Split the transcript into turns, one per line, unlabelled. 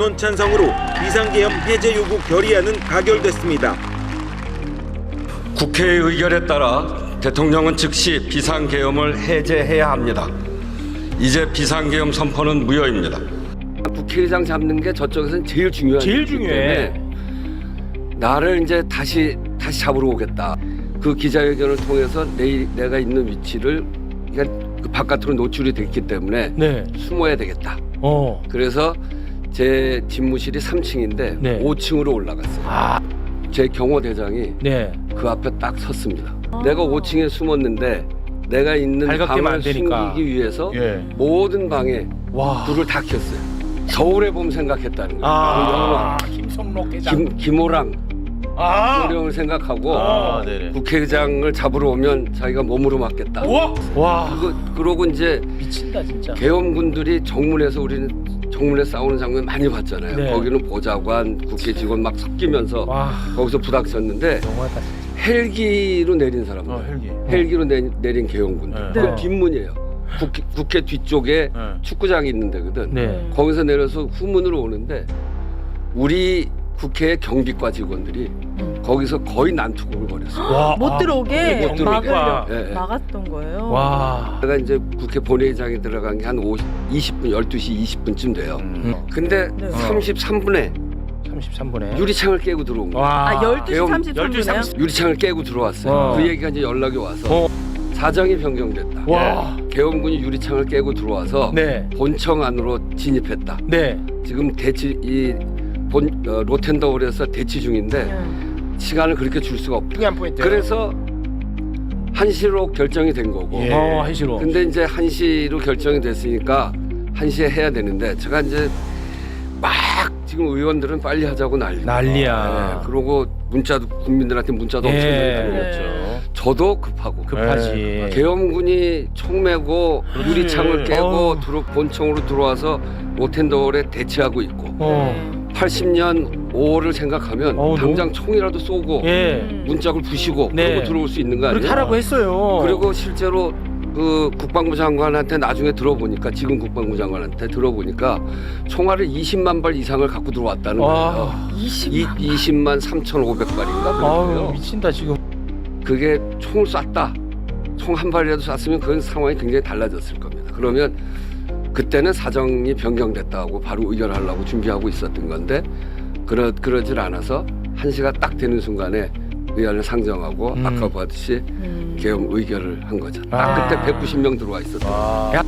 원 찬성으로 비상계엄 해제 요구 결의안은 가결됐습니다.
국회의 의결에 따라 대통령은 즉시 비상계엄을 해제해야 합니다. 이제 비상계엄 선포는 무효입니다.
국회의장 잡는 게 저쪽에서는 제일 중요한
제일 중요해.
때문에 나를 이제 다시 다시 잡으러 오겠다. 그 기자회견을 통해서 내, 내가 있는 위치를 그러니까 그 바깥으로 노출이 됐기 때문에
네.
숨어야 되겠다.
어.
그래서 제 집무실이 3층인데
네.
5층으로 올라갔어요.
아.
제 경호 대장이
네.
그 앞에 딱 섰습니다. 내가 5층에 숨었는데 내가 있는
발각되면
방을
안 되니까.
숨기기 위해서
예.
모든 방에
와.
불을 다 켰어요. 서울의 봄 생각했다는 거예요.
아.
그
김성록 회장.
김, 김호랑
아.
어려움을 생각하고
아, 네네.
국회의장을 잡으러 오면 자기가 몸으로 맞겠다.
와. 와.
그거, 그러고 이제
미친다 진짜.
계엄군들이 정문에서 우리는 정문에 싸우는 장면 많이 봤잖아요.
네.
거기는 보좌관, 국회 직원 막 섞이면서
와.
거기서 부닥쳤는데
너무하다 진짜.
헬기로 내린 사람들,
어, 헬기.
헬기로 내, 내린 계엄군들.
네.
그건
네.
뒷문이에요. 국회, 국회 뒤쪽에
네.
축구장이 있는 데거든.
네.
거기서 내려서 후문으로 오는데 우리 국회 경비과 직원들이
음.
거기서 거의 난투극을 벌였어요.
와.
못
아.
들어오게
못 들어오게.
막으려
예, 예.
막았던 거예요.
와.
제가 이제 국회 본회의장에 들어간 게 한 20분, 12시 20분쯤 돼요.
음.
근데
네.
33분에
33분에.
유리창을 깨고 들어온 거예요.
와.
아 12시
계엄
33분이네요.
유리창을 깨고 들어왔어요.
어.
그 얘기가 이제 연락이 와서
어.
사정이 변경됐다.
와.
계엄군이 유리창을 깨고 들어와서
네.
본청 안으로 진입했다.
네.
지금 대치 이 본 어, 로텐더홀에서 대치 중인데
음.
시간을 그렇게 줄 수가 없다.
중요한 포인트.
그래서 한시로 결정이 된 거고.
예. 어, 해시로.
근데 이제 한시로 결정이 됐으니까 한시에 해야 되는데 제가 이제 막 지금 의원들은 빨리 하자고 난리.
난리야.
네, 그러고 문자도 국민들한테 문자도 엄청 많이
예.
다녔죠. 저도 급하고.
급하지.
네. 계엄군이 총 메고 유리창을 깨고
어우.
들어, 본청으로 들어와서 로텐더홀에 대치하고 있고
어.
80년 5월을 생각하면
어우,
당장 총이라도 쏘고
예.
음.
문짝을 부시고
네.
그러고 들어올 수 있는 거
그렇게
아니에요?
하라고 했어요.
그리고 실제로 그 국방부 장관한테 나중에 들어보니까 지금 국방부 장관한테 들어보니까 총알을 20만 발 이상을 갖고 들어왔다는 거예요.
와.
20만.
이, 20만 3,500발인가
아우
그래요.
미친다 지금.
그게 총을 쐈다. 총 한 발이라도 쐈으면 그건 상황이 굉장히 달라졌을 겁니다. 그러면 그때는 사정이 변경됐다고 바로 의결하려고 준비하고 있었던 건데 그러 그러질 않아서 한 시가 딱 되는 순간에 의안을 상정하고
음.
아까 봤듯이
음.
계엄 의결을 한 거죠.
아.
딱 그때 190명 들어와 있었던.
와.